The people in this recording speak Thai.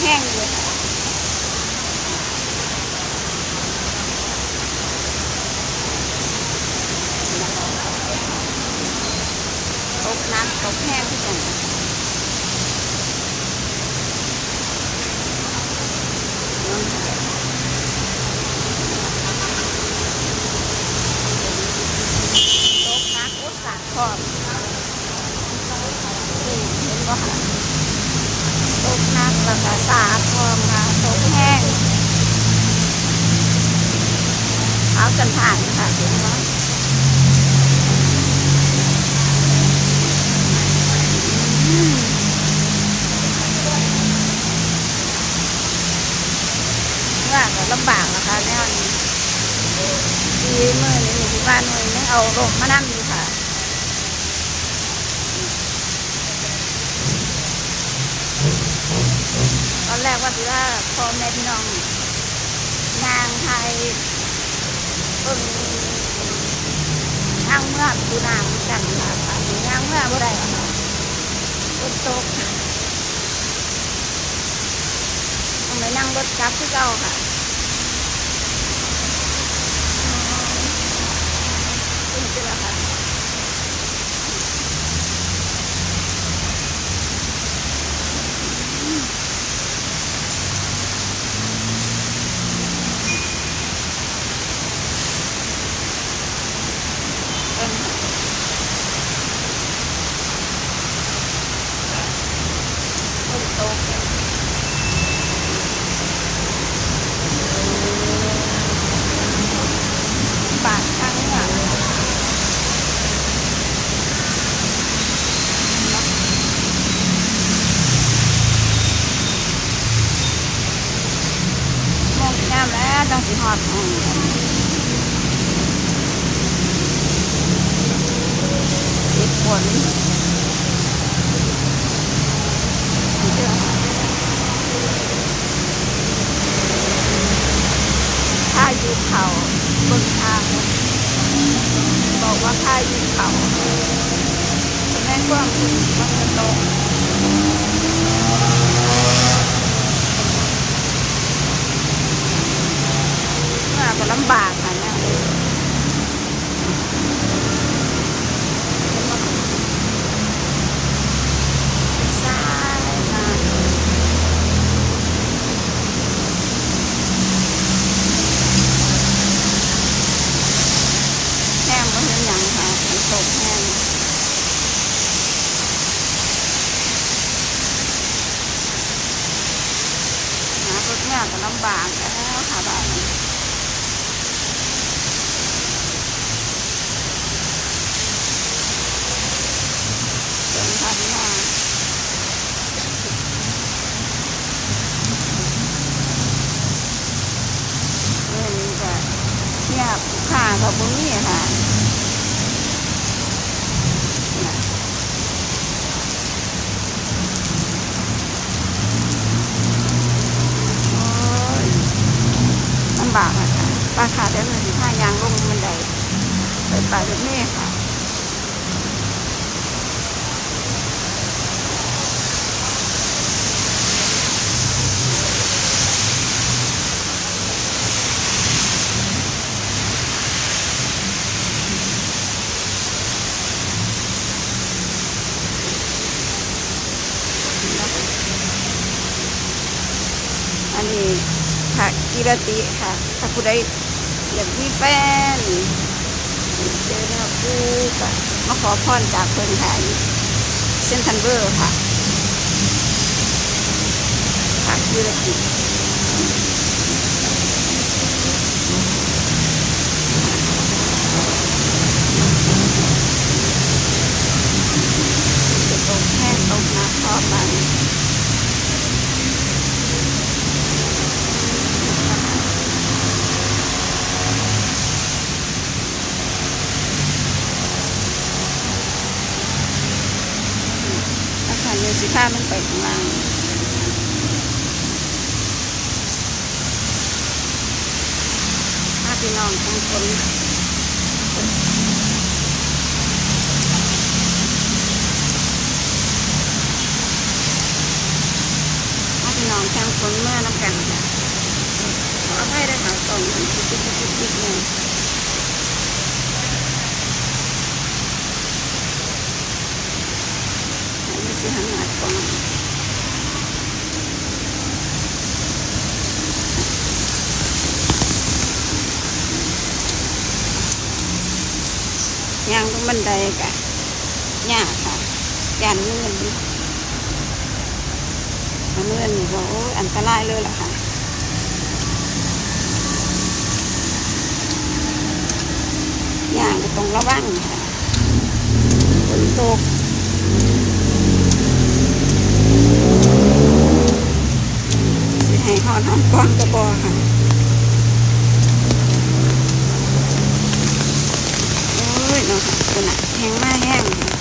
แห้งเลยค่ตกน้ำตกแห้งที่กันตกน้ำโอ้สาดขอบนี่เห็นบ่ค่ะ ตกหนักแล้วก็ สาดพร้อมค่ะตกแห้งเอากันผ่านค่ะเห็นไหมว่าก็ลำบากนะคะแนวนี้ดีมือนี้อยู่ที่บ้านมือนี้เอาลมมานั่งอยู่ค่ะ ตอนแรกว่าสิว่าพ่อแม่พี่น้องนางไทยเบิ่งนางเมื่อดูนางกันค่ะนางเมื่อบ่ได้กค่ะฝนตกต้องไมนั่งรถกลับที่เก่าค่ะเป็นจังไงค่ะเป็นฝนตกบาดข้างเนี่ยมองงามแล้ว จังสีหอดอืมติดฝนเชื่อถ้าอยู่เขาบนทางบอกว่าค่ายิงเขาแม่กว้างคุณมันจะตกว่าก็ลำบากค่ะเนี่ยสายมาแห้งก็เห็นอย่างค่ะฝนตกแห้งรถเนี่ยก็ลำบากแล้วค่ะบ้านพันมาเรื่องนี้ก็เงียบ ค่ะกับบุ้นี่ค่ะน่ะโอ้ยลำบากอะค่ะปลาขาดได้เลยผ้ายางลงบันไดไปป่ารถเมฆค่ะ อันนี้ ค่ะกีรติค่ะ ถ้าผู้ใดอยากมีแฟนเจอแนวคู่ก็มาขอพรจากเพิ่นค่ะเส้นทันเบอร์ค่ะค่ะกีรติจะตกแห้งตกน้ำพอมัน อาคารเรือสิผ้ามันไปข้างล่างถ้าพี่น้องทั้งคนถ้าพี่น้องทั้งฝ คนเมื่อน้ำกันค่ะขออภัยด้วยค่ะต้องมันคิดคิดคิดคิดเนี่ยไม่ใช่หันหน้าก่อน ยางตรงบันไดกะยากค่ะยานเงื่อนเงื่อนนี่ก็โอ้ยอันตรายเลยล่ะค่ะยางก็ต้องระวังค่ะฝนตกสิให้หอดหอมก้อนกระบอกค่ะ คุณอะแห้งมากแห้ง